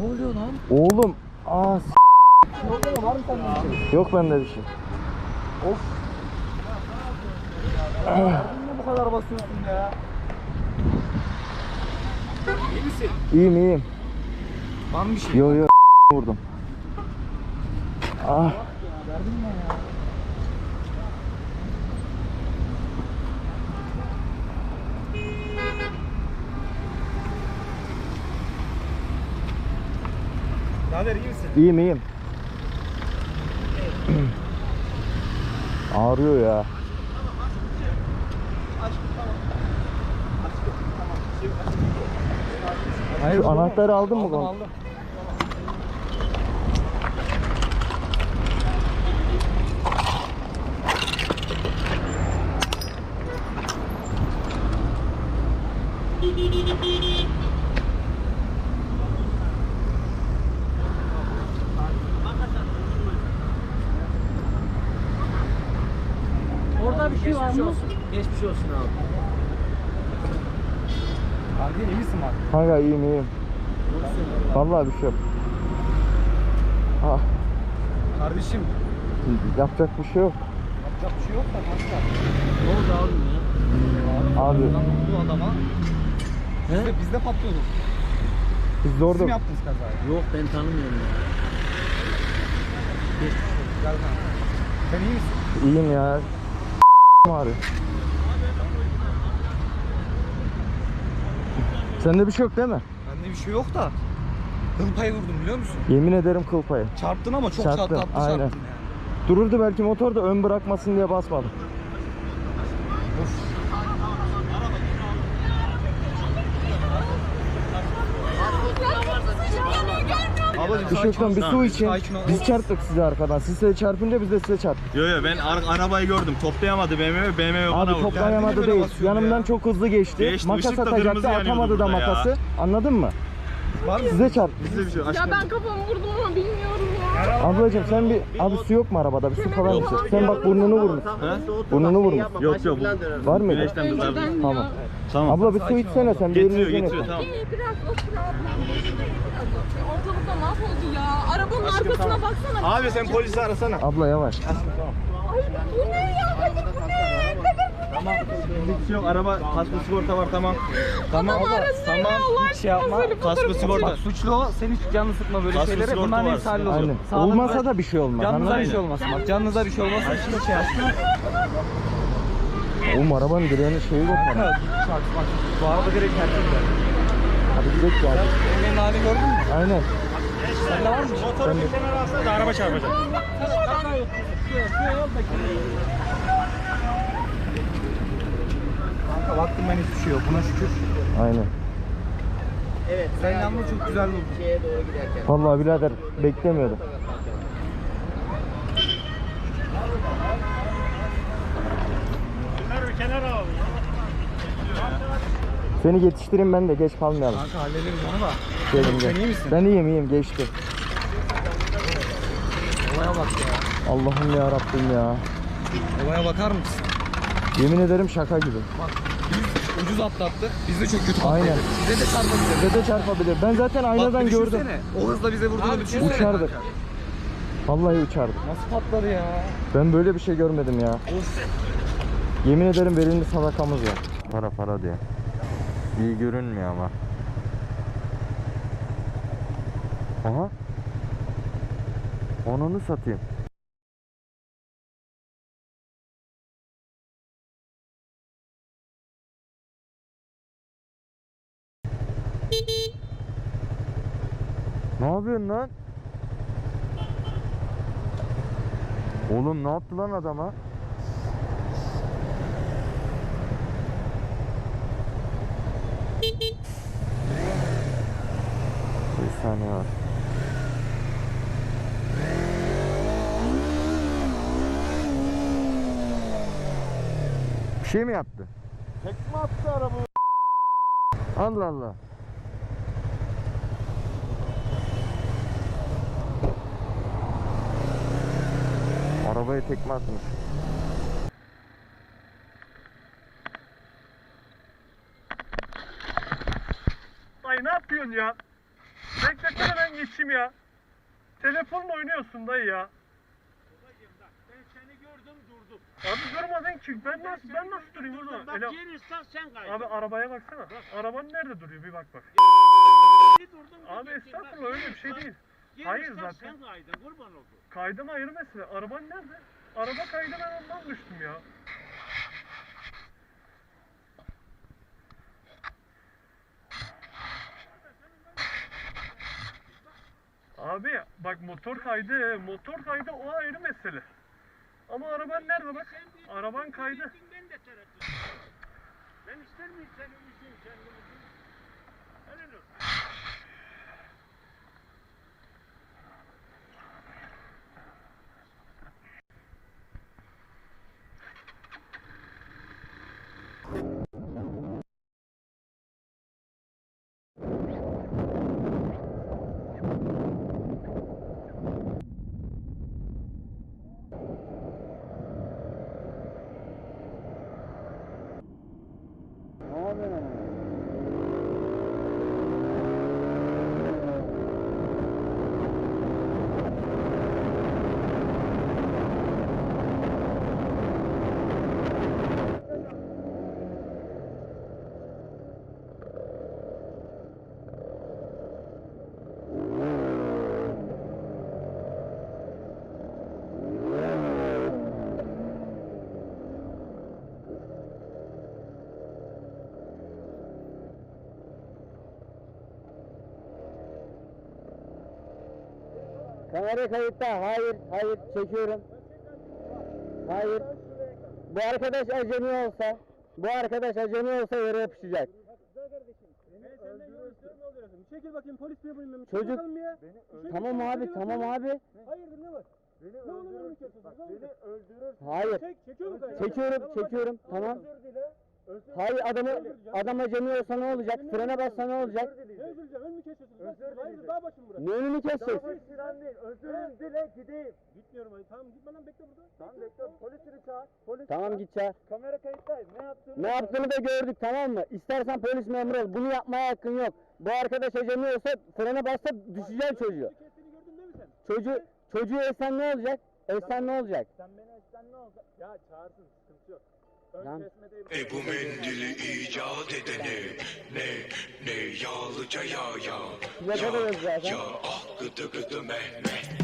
oluyor lan? Oğlum. Aa s- Yolda var mı sende bir şey? Yok bende bir şey. Of. Niye bu kadar basıyorsun ya? İyi misin? İyiyim iyiyim. Var mı bir şey? Yo yo vurdum. Ah. Derdin ne ya? Ne haber iyi misin? İyiyim iyiyim. Ağrıyor ya. Şu anahtarı aldın mı? Aldım aldım. Orada bir şey mı? Geçmiş olsun abi. Kanka iyi misin bak? Kanka iyiyim iyiyim. Vallahi bir şey yok. Ah, Kardeşim yapacak bir şey yok. yapacak bir şey yok da kanka. Ne oldu abi ya? Abi Lan bu adama biz de, biz de patlıyorduk. biz de Siz orada mi yaptınız kazayı? Yok ben tanımıyorum ya. Gel kanka. Sen iyi misin? iyiyim ya. Ağrıyor. Sende bir şey yok değil mi? Bende bir şey yok da. Kıl payı vurdum biliyor musun? Yemin ederim kıl payı. Çarptın ama çok Çarptım, tatlı aynen. çarptın yani. Dururdu belki motor da ön bırakmasın diye basmadım. Ablacım Bir şey bir su için. Biz çarptık size arkadan. Siz size çarpınca biz de size çarptık. Yo yo ben ar- arabayı gördüm. Toplayamadı BMW. BMW bana Abi vurdu. toplayamadı değil. Yanımdan ya. çok hızlı geçti. Geçti, Makas ışık da atacaktı yanıyordu atamadı da burada ya. makası. Anladın mı? Var mı? Size çarptı. Bizde bir şey. Ya Aşkım. ben kafamı vurdum ama bilmiyorum. Ablacım sen bir abi su yok mu arabada? Bir su falan içir. Sen bak burnunu vurmuş. Burnunu vurmuş. Yok yok. Var mıydı? Güneşten kızardı. Tamam. Tamam. Abla bir su içsene sen. Bir Getiriyor elini getiriyor tamam. Biraz otur ablam. Ortalıkta mahvoldu ya. Arabanın arkasına baksana. Abi sen polisi arasana. Abla yavaş. Ay bu ne ya? Bu bu? Tamam. Hiç yok. Araba kasko sigorta var tamam. Tamam abla, arasın tamam. ya Allah Hiç şey aşkına. yapma. Söyle Kasko fotoğrafı sigorta. Bak suçlu o. Sen hiç canını sıkma böyle Kasko şeylere. sigorta Bunların var. hepsi hallolur. Aynen. Sağlıklı- Olmasa da bir şey olmaz. Canınıza Anladın bir şey mı? olmasın bak. Canınıza bir şey olmasın. Hiç şey yapma. Oğlum arabanın direğinin şeyi yok bana. Bak bak. Bu arada direkt erkek var. Hadi gidelim ya. Emre'nin halini gördün mü? Aynen. Sende var mı? Motoru bir kenara alsana da araba çarpacak. Kanka baktım ben hiçbir şey yok. Buna şükür. Aynen. Sen yalnız çok güzel oldun. Vallahi birader beklemiyordum. Bunları bir kenara al. Seni yetiştireyim ben de geç kalmayalım. Kanka hallederiz onu da. Gelin Sen iyi misin? Ben iyiyim iyiyim geçti. Olaya bak ya. Allah'ım ya Rabbim ya. Olaya bakar mısın? Yemin ederim şaka gibi. Bak ucuz atlattık. Biz de çok kötü patladık. Aynen. Bize de çarpabilir. Bize de çarpabilir. Ben zaten Bak aynadan bir gördüm. O hızla bize vurduğunu düşünsene. Uçardık. kanka. Vallahi uçardık. Nasıl patladı ya? Ben böyle bir şey görmedim ya. Yemin ederim verilmiş sadakamız var. Para para diye. İyi görünmüyor ama. Aha. Onunu satayım. Ne yapıyorsun lan? Oğlum ne yaptı lan adama? Bir saniye var. Bir şey mi yaptı? Tekme attı araba. Allah Allah. Arabaya tekme atmış. Ay ne yapıyorsun ya? Beklesene ben geçeyim ya. Telefonla oynuyorsun dayı ya. Ben seni gördüm durdum. Abi durmadın ki. Ben nasıl ben nasıl durayım o zaman? Bak Ela- ıslan sen kaydın. Abi arabaya baksana. Araban nerede duruyor bir bak bak. Abi estağfurullah öyle bir şey değil. Hayır zaten. Sen kaydın kurban oldu. Kaydım ayrı mesele. Araban nerede? Araba kaydı ben ondan düştüm ya. Abi bak motor kaydı, motor kaydı o ayrı mesele. Ama araban nerede bak? Araban kaydı. Ben de tereddüt. Ben ister miyim sen ölürsün sen ölürsün. Helal olsun. Kamera kayıtta. Hayır, hayır. Çekiyorum. Hayır. Bu arkadaş acemi olsa, bu arkadaş acemi olsa yere yapışacak. Çekil bakayım polis memuruyum ben. Çocuk-. Tamam abi, tamam abi. Hayırdır ne var? ne olur beni kesiyorsunuz? Beni öldürür. Hayır. Çek, çekiyor musun? Çekiyorum, çekiyorum. Tamam. Hayır adamı adam acemi olsa ne olacak? Frene bassa ne olacak? Ne üzüleceğim? Ön mü kesiyorsunuz? Özür Hayırdır dağ başım burası. Ne önünü kesecek? Değil. Özür dile gideyim. Gitmiyorum hadi. Tamam gitme lan bekle burada. Tamam bekle. Polisini çağır. Polis Tamam git çağır. Kamera kayıttayım. Ne yaptığını Ne yaptığını da gördük tamam mı? İstersen polis memuru ol. Bunu yapmaya hakkın yok. Bu arkadaş acemi olsa frene bassa düşecek çocuğu. Kestiğini gördün değil mi sen? Çocuğu çocuğu esen ne olacak? Esen ne olacak? Sen beni esten ne olacak? Ya çağırsın sıkıntı yok. Lan. kesme değil. E bu mendili icat edene ne ne yağlıca ya ya zaten. ya ah gıdı gıdı Mehmet